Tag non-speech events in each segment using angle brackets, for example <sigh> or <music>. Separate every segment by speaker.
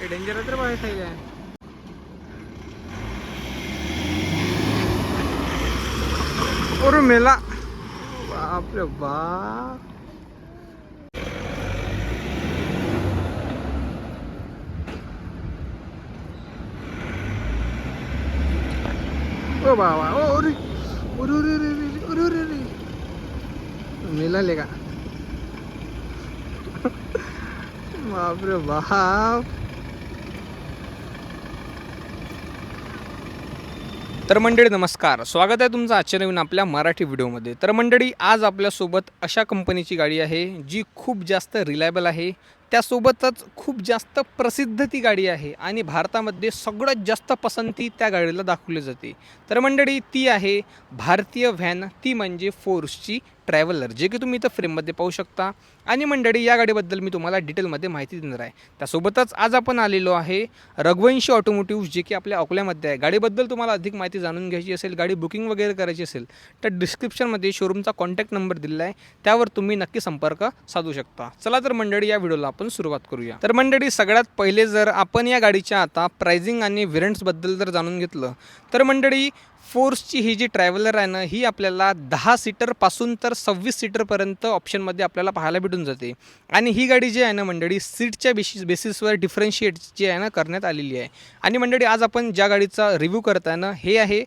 Speaker 1: Danger हत्र बाहेर सही है। और मेला। बाप रे बाप। ओ बाबा, ओ रे अरे रे रे अरे अरे रे रे। मेला लेगा। <laughs> बाप रे बाप। तर मंडळी नमस्कार. स्वागत आहे तुमचं आजच्या नवीन आपल्या मराठी व्हिडिओमध्ये. तर मंडळी आज आपल्यासोबत अशा कंपनीची गाडी आहे जी खूप जास्त रिलायबल आहे. त्यासोबतच खूप जास्त प्रसिद्ध ती गाडी आहे आणि भारतामध्ये सगळ्यात जास्त पसंती त्या गाडीला दाखवली जाते. तर मंडळी ती आहे भारतीय व्हॅन. ती म्हणजे फोर्सची ट्रॅव्हलर जे की तुम्ही इथं फ्रेममध्ये पाहू शकता. आणि मंडळी या गाडीबद्दल मी तुम्हाला डिटेलमध्ये माहिती देणार आहे. त्यासोबतच आज आपण आलेलो आहे रघुवंशी ऑटोमोटिव्ह जे की आपल्या अकोल्यामध्ये आहे. गाडीबद्दल तुम्हाला अधिक माहिती जाणून घ्यायची असेल गाडी बुकिंग वगैरे करायची असेल तर डिस्क्रिप्शनमध्ये शोरूमचा कॉन्टॅक्ट नंबर दिलेला आहे. त्यावर तुम्ही नक्की संपर्क साधू शकता. चला तर मंडळी या व्हिडिओला आपण सुरुवात करूया. तर मंडळी सगळ्यात पहिले जर आपण या गाडीच्या आता प्राइसिंग आणि व्हेरियंट्सबद्दल जर जाणून घेतलं तर मंडळी फोर्सची ही जी ट्रॅव्हलर आहे ना ही आपल्याला दहा सीटरपासून तर सव्वीस सीटरपर्यंत ऑप्शनमध्ये आपल्याला पाहायला भेटून जाते. आणि ही गाडी जी आहे ना मंडळी सीटच्या बेसिस बेसिसवर डिफरन्शिएट जी आहे ना करण्यात आलेली आहे. आणि मंडळी आज आपण ज्या गाडीचा रिव्ह्यू करताय ना हे आहे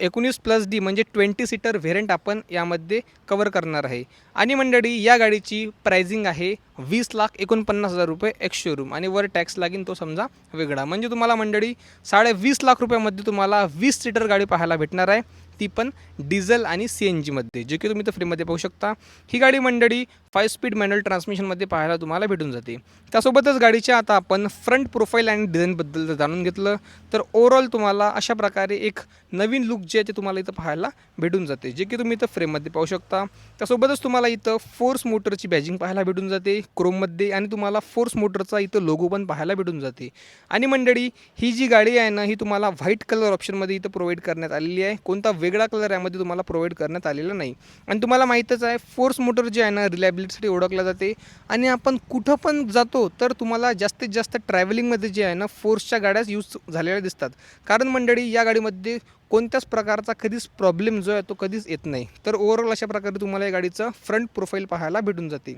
Speaker 1: एकोणीस प्लस डी म्हणजे ट्वेंटी सीटर व्हेरियंट आपण यामध्ये कवर करणार आहे. आणि मंडळी या गाडीची प्रायझिंग आहे वीस लाख एकोणपन्नास हजार रुपये एक्स शोरूम आणि वर टॅक्स लागेल तो समजा वेगळा. म्हणजे तुम्हाला मंडळी साडे वीस लाख रुपयामध्ये तुम्हाला वीस सीटर गाडी पाहायला भेटणार आहे. ती पण डिझेल आणि सी एन जीमध्ये जे की तुम्ही तर फ्रीमध्ये पाहू शकता. ही गाडी मंडळी फाईव्ह स्पीड मॅन्युअल ट्रान्समिशनमध्ये पाहायला तुम्हाला भेटून जाते. त्यासोबतच गाडीच्या आता आपण फ्रंट प्रोफाईल आणि डिझाईनबद्दल जर जाणून घेतलं तर ओव्हरऑल तुम्हाला अशा प्रकारे एक नवीन लुक जे आहे ते तुम्हाला इथं पाहायला भेटून जाते जे की तुम्ही इथं फ्रेममध्ये पाहू शकता. त्यासोबतच तुम्हाला इथं फोर्स मोटरची बॅजिंग पाहायला भेटून जाते क्रोममध्ये आणि तुम्हाला फोर्स मोटरचा इथं लोगो पण पाहायला भेटून जाते. आणि मंडळी ही जी गाडी आहे ना ही तुम्हाला व्हाईट कलर ऑप्शनमध्ये इथं प्रोव्हाइड करण्यात आलेली आहे. कोणता वेगळा कलर यामध्ये तुम्हाला प्रोव्हाइड करण्यात आलेला नाही. आणि तुम्हाला माहीतच आहे फोर्स मोटर जे आहे ना रिलायबिलिटीसाठी ओळखला जाते. आणि आपण कुठं पण जातो तर तुम्हाला जास्तीत जास्त ट्रॅव्हलिंगमध्ये जे आहे ना फोर्सच्या गाड्याच यूज झालेल्या दिसतात. कारण मंडळी या गाडीमध्ये कोणत्याच प्रकारचा कधीच प्रॉब्लेम जो आहे तो कधीच येत नाही. तर ओव्हरऑल अशा प्रकारे तुम्हाला या गाडीचं फ्रंट प्रोफाईल पाहायला भेटून जाते.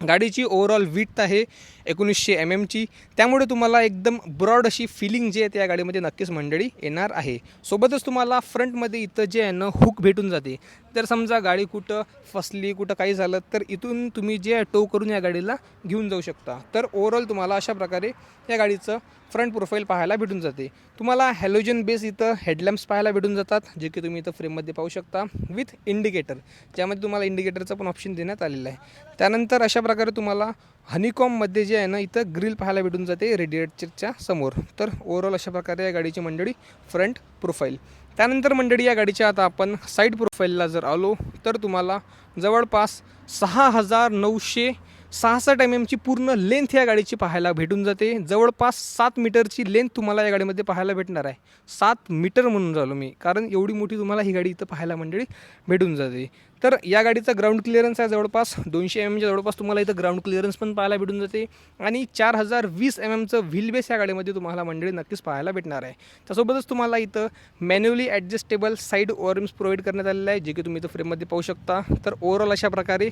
Speaker 1: गाडीची ओव्हरऑल विथ आहे एकोणीसशे एम एमची त्यामुळे तुम्हाला एकदम ब्रॉड अशी फिलिंग जी आहे त्या गाडीमध्ये नक्कीच मंडळी येणार आहे. सोबतच तुम्हाला फ्रंटमध्ये इथं जे आहे ना हुक भेटून जाते. तर समजा गाडी कुठं फसली कुठं काही झालं तर इथून तुम्ही जे आहे टो करून या गाडीला घेऊन जाऊ शकता. तर ओव्हरऑल तुम्हाला अशा प्रकारे या गाडीचं फ्रंट प्रोफाईल पाहायला भेटून जाते. तुम्हाला हॅलोजन बेस इथं हेडलॅम्प्स पाहायला भेटून जातात जे की तुम्ही इथं फ्रेममध्ये पाहू शकता विथ इंडिकेटर ज्यामध्ये तुम्हाला इंडिकेटरचं पण ऑप्शन देण्यात आलेलं आहे. त्यानंतर अशा प्रकारे तुम्हाला हनीकॉममध्ये जे आहे ना इथं ग्रिल पाहायला भेटून जाते रेडिएटरच्या समोर. तर ओव्हरऑल अशा प्रकारे या गाडीची मंडळी फ्रंट प्रोफाईल त्यानंतर मंडळी या गाडीच्या आता आपण साईड प्रोफाईलला जर आलो तर तुम्हाला जवळपास सहा हजार नऊशे सहासष्ट एम एमची पूर्ण लेंथ या गाडीची पाहायला भेटून जाते. जवळपास सात मीटरची लेंथ तुम्हाला या गाडीमध्ये पाहायला भेटणार आहे. सात मीटर म्हणून झालो मी कारण एवढी मोठी तुम्हाला ही गाडी इथं पाहायला मंडळी भेटून जाते. तर या गाडीचा ग्राउंड क्लिअरन्स आहे जवळपास. दोनशे एम एमच्या जवळपास तुम्हाला इथं ग्राउंड क्लिअरन्स पण पाहायला भेटून जाते. आणि चार हजार वीस एम एमचं व्हील बेस या गाडीमध्ये तुम्हाला मंडळी नक्कीच पाहायला भेटणार आहे. त्यासोबतच तुम्हाला इथं manually adjustable side armrests provide करण्यात आलेलं आहे जे की तुम्ही इथं फ्रेममध्ये पाहू शकता. तर ओव्हरऑल अशा प्रकारे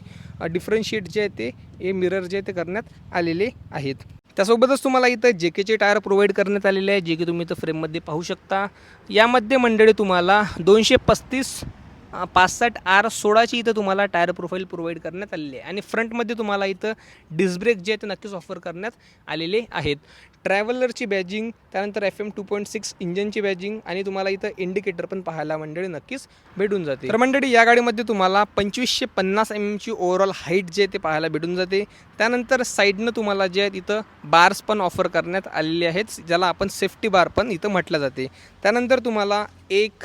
Speaker 1: डिफरन्शिएट जे आहे ते हे मिरर जे आहे ते करण्यात आलेले आहेत. त्यासोबतच तुम्हाला इथं जे केचे टायर प्रोव्हाइड करण्यात आलेले आहे जे की तुम्ही इथं फ्रेममध्ये पाहू शकता. यामध्ये मंडळी तुम्हाला दोनशे पस्तीस पासष्ट आर सोळाची इथं तुम्हाला टायर प्रोफाईल प्रोव्हाइड करण्यात आलेली आहे. आणि फ्रंटमध्ये तुम्हाला इथं डिस्ब्रेक जे आहे ते नक्कीच ऑफर करण्यात आलेले आहेत. ट्रॅव्हलरची बॅजिंग त्यानंतर F M two point six इंजनची badging आणि तुम्हाला इथं इंडिकेटर पण पाहायला मंडळी नक्कीच भेटून जाते. तर मंडळी या गाडीमध्ये तुम्हाला पंचवीसशे पन्नास एम एमची ओव्हरऑल हाईट जे आहे ते पाहायला भेटून जाते. त्यानंतर साईडनं तुम्हाला जे आहेत इथं बार्स पण ऑफर करण्यात आलेले आहेत ज्याला आपण सेफ्टी बार पण इथं म्हटलं जाते. त्यानंतर तुम्हाला एक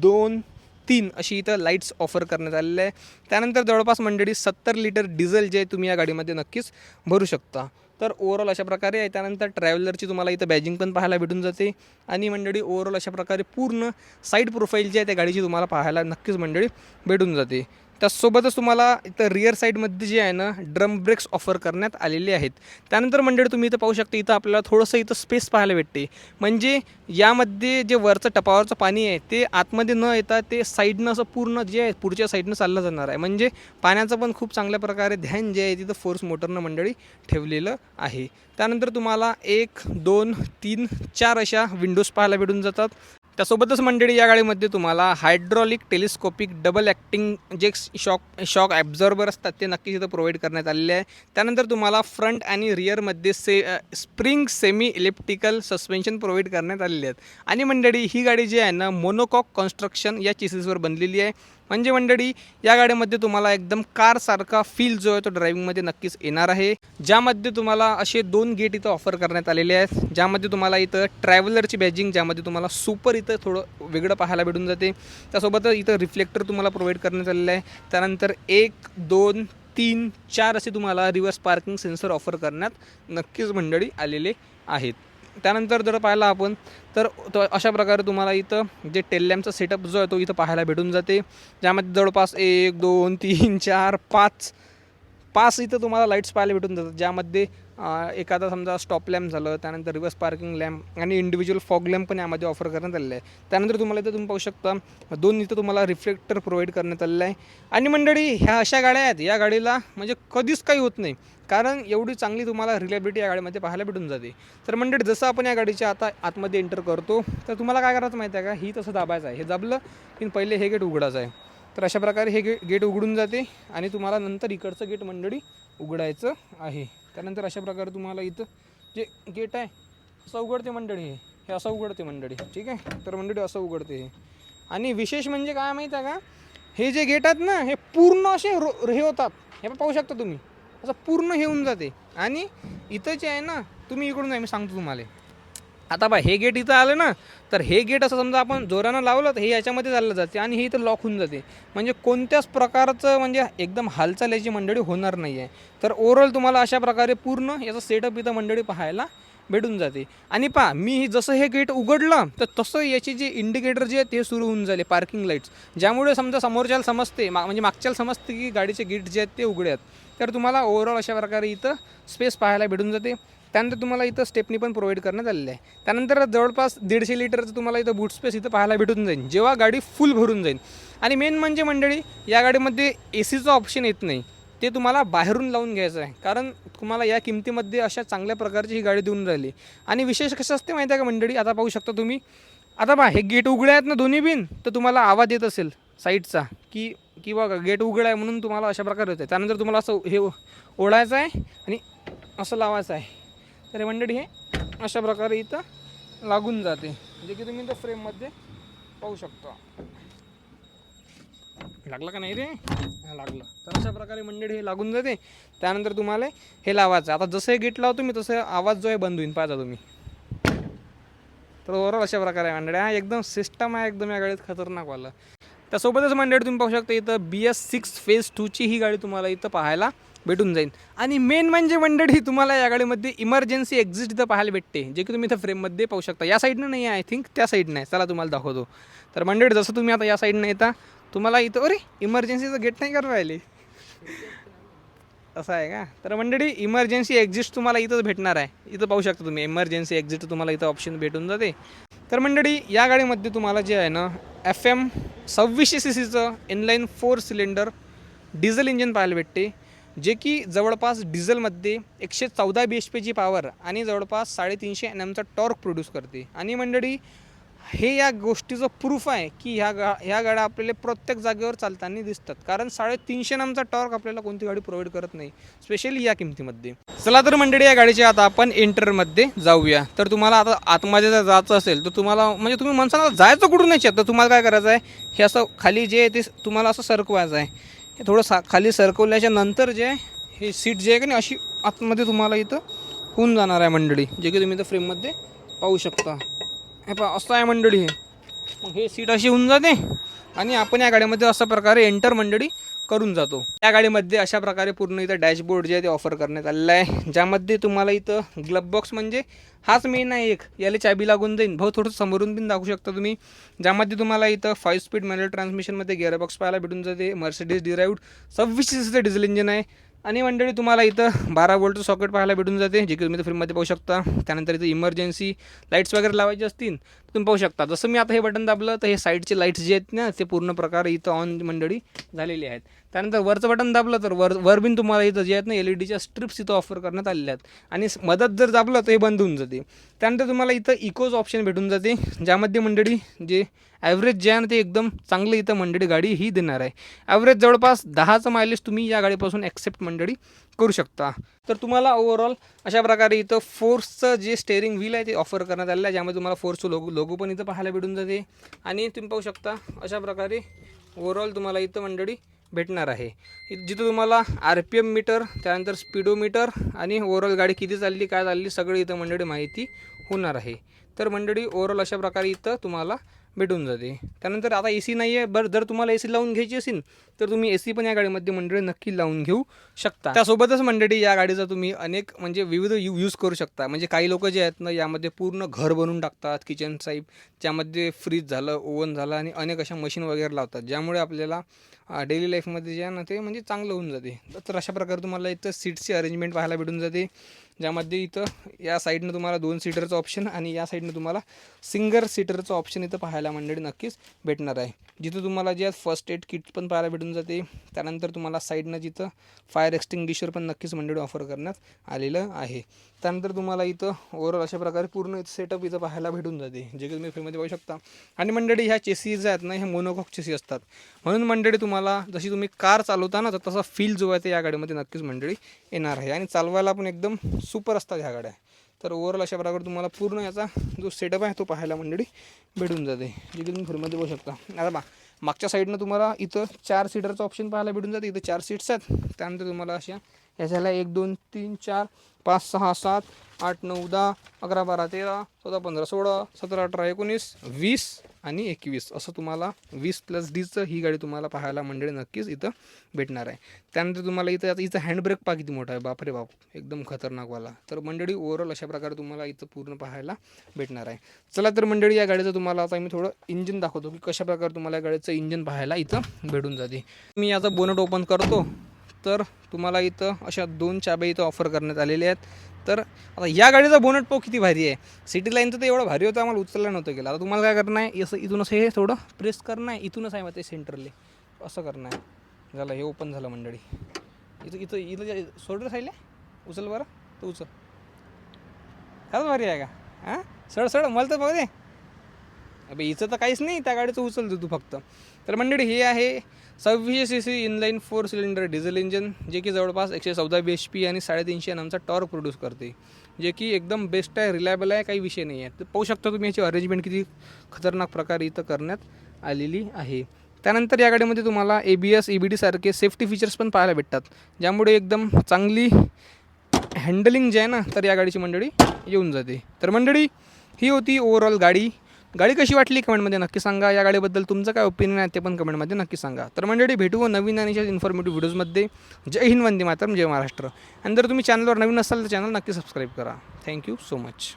Speaker 1: दोन तीन अशी इथं लाईट्स ऑफर करण्यात आलेले आहे त्यानंतर जवळपास मंडळी सत्तर लिटर डिझेल जे आहे तुम्ही या गाडीमध्ये नक्कीच भरू शकता. तर ओव्हरऑल अशा प्रकारे आहे. त्यानंतर ट्रॅव्हलरची तुम्हाला इथं बॅजिंग पण पाहायला भेटून जाते. आणि मंडळी ओव्हरऑल अशा प्रकारे पूर्ण साईड प्रोफाईल जी आहे त्या गाडीची तुम्हाला पाहायला नक्कीच मंडळी भेटून जाते. त्यासोबतच तुम्हाला इथं रिअर साईडमध्ये जे आहे ना ड्रम ब्रेक्स ऑफर करण्यात आलेले आहेत. त्यानंतर मंडळी तुम्ही इथं पाहू शकता इथं आपल्याला थोडंसं इथं स्पेस पाहायला भेटते. म्हणजे यामध्ये जे वरचं टपावरचं पाणी आहे ते आतमध्ये न येता ते साईडनं असं पूर्ण जे आहे पुढच्या साईडनं चाललं जाणार आहे. म्हणजे पाण्याचं पण खूप चांगल्या प्रकारे ध्यान जे आहे तिथं फोर्स मोटरनं मंडळी ठेवलेलं आहे. त्यानंतर तुम्हाला एक दोन तीन चार अशा विंडोज पाहायला भेटून जातात. त्यासोबतच मंडळी या गाडीमध्ये तुम्हाला हायड्रॉलिक टेलिस्कोपिक डबल ॲक्टिंग जे शॉक शॉक ॲब्झॉर्बर असतात ते नक्कीच इथं प्रोव्हाइड करण्यात आलेले आहे. त्यानंतर तुम्हाला फ्रंट आणि रिअरमध्ये से spring semi elliptical suspension provide करण्यात आलेले आहेत. आणि मंडळी ही गाडी जी आहे ना मोनोकॉक कन्स्ट्रक्शन या चिसेसवर बनलेली आहे. म्हणजे मंडळी या गाडीमध्ये तुम्हाला एकदम कारसारखा फील जो आहे तो ड्रायव्हिंगमध्ये नक्कीच येणार आहे. ज्यामध्ये तुम्हाला असे दोन गेट इथं ऑफर करण्यात आलेले आहेत. ज्यामध्ये तुम्हाला इथं ट्रॅव्हलरची बॅजिंग ज्यामध्ये तुम्हाला सुपर इथं थोडं वेगळं पाहायला भेटून जाते. त्यासोबतच इथं रिफ्लेक्टर तुम्हाला प्रोव्हाइड करण्यात आलेलं आहे. त्यानंतर एक दोन तीन चार असे तुम्हाला रिव्हर्स पार्किंग सेन्सर ऑफर करण्यात नक्कीच मंडळी आलेले आहेत. त्यानंतर जर पाहिला आपण तर तो अशा प्रकारे तुम्हाला इथं जे टेल्लॅमचा सेटअप जो आहे तो इथं पाहायला भेटून जाते. ज्यामध्ये जवळपास एक दोन तीन चार पाच पाच इथं तुम्हाला लाईट्स पाहायला भेटून जातात. ज्यामध्ये एखादा समजा स्टॉप लॅम्प झालं त्यानंतर रिव्हर्स पार्किंग लॅम्प आणि इंडिव्हिज्युअल फॉग लॅम्प पण यामध्ये ऑफर करण्यात आलेलं आहे त्यानंतर तुम्हाला इथं तुम्ही पाहू शकता दोन इथं तुम्हाला रिफ्लेक्टर प्रोव्हाइड करण्यात आलेलं आहे. आणि मंडळी ह्या अशा गाड्या आहेत. या गाडीला म्हणजे कधीच काही होत नाही. कारण एवढी चांगली तुम्हाला रिलेबिलिटी या गाडीमध्ये पाहायला भेटून जाते. तर मंडळी जसं आपण या गाडीच्या आता आतमध्ये एंटर करतो तर तुम्हाला काय करायचं माहिती आहे का? ही तसं दाबायचं आहे. हे दाबलं की पहिले हे गेट उघडायचं आहे. तर अशा प्रकारे हे गेट गेट उघडून जाते आणि तुम्हाला नंतर इकडचं गेट मंडळी उघडायचं आहे. त्यानंतर अशा प्रकारे तुम्हाला इथं जे गेट आहे असं उघडते मंडळी हे. हे असं उघडते मंडळी. ठीक आहे? तर मंडळी असं उघडते हे. आणि विशेष म्हणजे काय माहीत आहे का? हे जे गेट आहेत ना हे पूर्ण असे रो हे होतात. हे पण पाहू शकता तुम्ही. असं पूर्ण हे होऊन जाते. आणि इथं जे आहे ना तुम्ही इकडून आहे मी सांगतो तुम्हाला. आता बा हे गेट इथं आलं ना तर हे गेट असं समजा आपण जोरानं लावलं तर हे याच्यामध्ये चाललं जाते आणि हे इथं लॉक होऊन जाते. म्हणजे कोणत्याच प्रकारचं म्हणजे एकदम हालचाल याची मंडळी होणार नाही आहे तर ओव्हरऑल तुम्हाला अशा प्रकारे पूर्ण याचं सेटअप इथं मंडळी पाहायला भेटून जाते. आणि पहा मी जसं हे गेट उघडलं तर तसं याचे जे इंडिकेटर जे आहेत ते सुरू होऊन झाले पार्किंग लाईट्स ज्यामुळे समजा समोरच्याला समजते मा म्हणजे मागच्याला समजते की गाडीचे गेट जे आहेत ते उघडे आहेत. तर तुम्हाला ओव्हरऑल अशा प्रकारे इथं स्पेस पाहायला भेटून जाते. त्यानंतर तुम्हाला इथं स्टेपनी पण प्रोव्हाइड करण्यात आलेलं आहे. त्यानंतर जवळपास दीडशे लिटरचं तुम्हाला इथं बूट स्पेस इथं पाहायला भेटून जाईल. जेव्हा गाडी फुल भरून जाईल. आणि मेन म्हणजे मंडळी या गाडीमध्ये ए सीचं ऑप्शन येत नाही. ते तुम्हाला बाहेरून लावून घ्यायचं आहे. कारण तुम्हाला या किमतीमध्ये अशा चांगल्या प्रकारची ही गाडी देऊन राहिली. आणि विशेष कसं असते माहिती आहे का मंडळी? आता पाहू शकता तुम्ही. आता बा हे गेट उघडे आहेत ना दोन्ही बिन? तर तुम्हाला आवाज येत असेल साईडचा की की गेट उघडं आहे म्हणून तुम्हाला अशा प्रकारे होतं त्यानंतर तुम्हाला असं हे ओढायचं आहे आणि असं लावायचं आहे. तर हे मंडळी हे अशा प्रकारे इथं लागून जाते. जे की तुम्ही इथं फ्रेममध्ये पाहू शकता. लागलं का नाही रे? लागलं. तर अशा प्रकारे मंडळी हे लागून जाते. त्यानंतर तुम्हाला हे लावायचं. आता जसं हे गेट लावतो मी तसं आवाज जो आहे बंद होईल. पाहता तुम्ही. तर ओव्हरऑल अशा प्रकारे आहे मंडळी. हा एकदम सिस्टम आहे एकदम या गाडीत खतरनाक वाला. त्यासोबतच मंडळी तुम्ही पाहू शकता इथं बी एस सिक्स फेज टूची ही गाडी तुम्हाला इथं पाहायला भेटून जाईल आणि मेन म्हणजे मंडळी तुम्हाला या गाडीमध्ये इमर्जन्सी एक्झिट इथं पाहायला भेटते जे की तुम्ही इथं फ्रेममध्ये पाहू शकता. या साईडनं नाही आहे आय थिंक त्या साईडनं आहे चला तुम्हाला दाखवतो. तर मंडळी जसं तुम्ही आता या साईडनं येता तुम्हाला इथं अरे इमर्जन्सीचं गेट नाही करू राहिले. असं आहे का? तर मंडळी इमर्जन्सी एक्झिट तुम्हाला इथंच भेटणार आहे. इथं पाहू शकता तुम्ही इमर्जन्सी एक्झिट तुम्हाला इथं ऑप्शन भेटून जाते. तर मंडळी या गाडीमध्ये तुम्हाला जे आहे ना एफ एम सव्वीसशे सी सीचं inline four cylinder diesel engine पाहायला भेटते. जे की जवळपास डिझेलमध्ये एकशे चौदा बी एच पीची पॉवर आणि जवळपास साडेतीनशे एन एमचा टॉर्क प्रोड्यूस करते. आणि मंडळी हे या गोष्टीचं प्रूफ आहे की ह्या गा ह्या गाड्या आपल्याला प्रत्येक जागेवर चालताना दिसतात. कारण साडेतीनशे नामचा टॉर्क आपल्याला कोणती गाडी प्रोव्हाइड करत नाही स्पेशली या किमतीमध्ये. चला तर मंडळी या गाडीच्या आता आपण एंटरमध्ये जाऊया. तर तुम्हाला आता आतमध्ये जर जायचं असेल तर तुम्हाला म्हणजे तुम्ही म्हणसाल जायचं कुठून नाही तर तुम्हाला काय करायचं आहे हे असं खाली जे आहे ते तुम्हाला असं सरकवायचं आहे. हे थोडं सा खाली सरकवल्याच्या नंतर जे आहे हे सीट जे आहे का नाही अशी आतमध्ये तुम्हाला इथं होऊन जाणार आहे मंडळी जे की तुम्ही इथं फ्रेममध्ये पाहू शकता. हे पा असं आहे मंडळी हे. मग हे सीट अशी होऊन जाते आणि आपण या गाड्यामध्ये अशा प्रकारे एंटर मंडळी करून जातो. त्या गाडीमध्ये अशा प्रकारे पूर्ण इथं डॅशबोर्ड जे आहे ते ऑफर करण्यात आलेलं आहे. ज्यामध्ये तुम्हाला इथं ग्लब बॉक्स म्हणजे हाच मेन आहे एक. याला चाबी लागून जाईल भाऊ थोडं समोरून पण दाखवू शकता तुम्ही. ज्यामध्ये तुम्हाला इथं फाईव्ह स्पीड मॅन्युअल ट्रान्समिशनमध्ये गिअरबॉक्स पाहायला भेटून जाते. मर्सिडीज डिराईव्ड सव्वीस सीसीचं डिझेल इंजिन आहे. आणि मंडळी तुम्हाला इथं बारा वोल्टचं सॉकेट पाहायला भेटून जाते जे की तुम्ही फ्रीमध्ये पाहू शकता. त्यानंतर इथं इमर्जन्सी लाईट्स वगैरे लावायचे असतील तुम्ही पाहू शकता. जसं मी आता हे बटन दाबलं तर हे साईडचे लाईट्स जे आहेत ना ते पूर्ण प्रकारे इथं ऑन मंडळी झालेली आहेत. त्यानंतर वरचं बटन दाबलं तर वर वर बिन तुम्हाला इथं जे आहेत ना एल ई डीच्या स्ट्रिप्स इथं ऑफर करण्यात आलेल्या आहेत. आणि मदत जर दाबलं तर हे बंद होऊन जाते. त्यानंतर तुम्हाला इथं इकोज ऑप्शन भेटून जाते ज्यामध्ये मंडळी जे ॲव्हरेज जे आहे ना ते एकदम चांगलं इथं मंडळी गाडी ही देणार आहे. ॲव्हरेज जवळपास दहाचं मायलेज तुम्ही या गाडीपासून ॲक्सेप्ट मंडळी करू शकता. तर तुम्हाला ओव्हरऑल अशा प्रकारे इथं फोर्सचं जे स्टेअरिंग व्हील आहे ते ऑफर करण्यात आलेलं आहे ज्यामध्ये तुम्हाला फोर्सचं लोगो लोगो पण इथं पाहायला भेटून जाते. आणि तुम्ही पाहू शकता अशा प्रकारे ओव्हरऑल तुम्हाला इथं मंडळी भेटणार आहे. जिथं तुम्हाला आर पी एम मीटर त्यानंतर स्पीडोमीटर आणि ओव्हरऑल गाडी किती चालली काय चालली सगळी इथं मंडळी माहिती होणार आहे. तर मंडळी ओव्हरऑल अशा प्रकारे इथं तुम्हाला भेटून जाते. त्यानंतर आता ए सी नाही आहे बरं जर तुम्हाला ए सी लावून घ्यायची असेल तर तुम्ही ए सी पण या गाडीमध्ये मंडळी नक्की लावून घेऊ शकता. त्यासोबतच मंडळी या गाडीचा तुम्ही अनेक म्हणजे विविध यू यूज करू शकता. म्हणजे काही लोक जे आहेत ना यामध्ये पूर्ण घर बनवून टाकतात किचन साईप ज्यामध्ये फ्रीज झालं ओव्हन झालं आणि अनेक अशा मशीन वगैरे लावतात. ज्यामुळे आपल्याला डेली लाईफमध्ये जे आहे ना ते म्हणजे चांगलं होऊन जाते. तर अशा प्रकारे तुम्हाला इथं सीट्सची अरेंजमेंट पाहायला भेटून जाते. ज्यामध्ये इथं या साईडनं तुम्हाला दोन सीटरचं ऑप्शन आणि या साईडनं तुम्हाला सिंगर सीटरचं ऑप्शन इथं पाहायला मंडळी नक्कीच भेटणार आहे. जिथं तुम्हाला जे फर्स्ट एड किट पण पाहायला भेटून जाते त्यानंतर तुम्हाला साईडनं जिथं फायर एक्स्टिंग्विशर पण नक्कीच मंडळी ऑफर करण्यात आलेलं आहे. त्यानंतर तुम्हाला इथं ओव्हरऑल अशा प्रकारे पूर्ण सेटअप इथं पाहायला भेटून जाते जे की तुम्ही फ्रीमध्ये पाहू शकता. आणि मंडळी ह्या चेसीज आहेत ना ह्या मोनोकॉक चेसी असतात. म्हणून मंडळी तुम्हाला जशी तुम्ही कार चालवता ना तर तसा फील जो आहे ते या गाडीमध्ये नक्कीच मंडळी येणार आहे. आणि चालवायला पण एकदम सुपर असतात ह्या गाड्या. तर ओव्हरऑल अशा प्रकारे तुम्हाला पूर्ण याचा जो सेटअप आहे तो पाहायला मंडळी भेटून जाते. जे की तुम्ही फ्रीमध्ये बघू शकता. आता बा मागच्या साईडनं तुम्हाला इथं चार सीटरचं ऑप्शन पाहायला भेटून जाते. इथं चार सीट्स आहेत. त्यानंतर तुम्हाला अशा ह्याच्याला एक दोन तीन चार पाच सहा सात आठ नऊ दहा अकरा बारा तेरा चौदा पंधरा सोळा सतरा अठरा एकोणीस वीस आणि एकवीस. असं तुम्हाला वीस प्लस डीचं ही गाडी तुम्हाला पाहायला मंडळी नक्कीच इथं भेटणार आहे. त्यानंतर तुम्हाला इथं आता इथं हँडब्रेक पा किती मोठा आहे? बापरे बाप. एकदम खतरनाकवाला तर मंडळी ओव्हरऑल अशा प्रकारे तुम्हाला इथं पूर्ण पाहायला भेटणार आहे. चला तर मंडळी या गाडीचं तुम्हाला आता मी थोडं इंजिन दाखवतो की कशा प्रकारे तुम्हाला या गाडीचं इंजिन पाहायला इथं भेटून जाते. मी याचा बोनट ओपन करतो. तर तुम्हाला इथं अशा दोन चाब्या इथं ऑफर करण्यात आलेल्या आहेत. तर आता या गाडीचा बोनट पाव किती भारी आहे. सिटी लाईनचं तर एवढं भारी होतं आम्हाला उचललं नव्हतं गेलं. आता तुम्हाला काय करणं आहे? असं इथून असं हे थोडं प्रेस करणं आहे. इथूनच आहे मग ते सेंटरले असं करणं आहे. झालं हे ओपन झालं मंडळी. इथं इथं इथं जे सोडलं राहिले उचल बरं. तर उचल. खरंच भारी आहे का? हां? सड सड. मला तर बघ दे. अबे हिचं तर काहीच नाही त्या गाडीचं उचलतो तू फक्त. तर मंडळी हे आहे सव्वीसशे C C inline four cylinder diesel engine जे की जवळपास एकशे चौदा बी एच पी आणि साडेतीनशे एन आमचा टॉर्क प्रोड्यूस करते. जे की एकदम बेस्ट आहे रिलायबल आहे काही विषय नाही आहे. तर पाहू शकता तुम्ही याची अरेंजमेंट किती खतरनाक प्रकारे इथं करण्यात आलेली आहे. त्यानंतर या गाडीमध्ये तुम्हाला ए बी एस ई बी सारखे सेफ्टी फीचर्स पण पाहायला भेटतात. ज्यामुळे एकदम चांगली हँडलिंग जे आहे ना तर या गाडीची मंडळी येऊन जाते. तर मंडळी ही होती ओव्हरऑल गाडी. गाडी कशी वाटली कमेंटमध्ये नक्की सांगा. या गाडीबद्दल तुमचं काय ओपिनियन आहे ते पण कमेंटमध्ये नक्की सांगा. तर मंडळी भेटू हो नवीन आणि इन्फॉर्मेटिव्ह व्हिडिओजमध्ये जय हिंद वंदे मातरम जय महाराष्ट्र. आणि जर तुम्ही चॅनलवर नवीन असाल तर चॅनल नक्की सबस्क्राईब करा. Thank you so much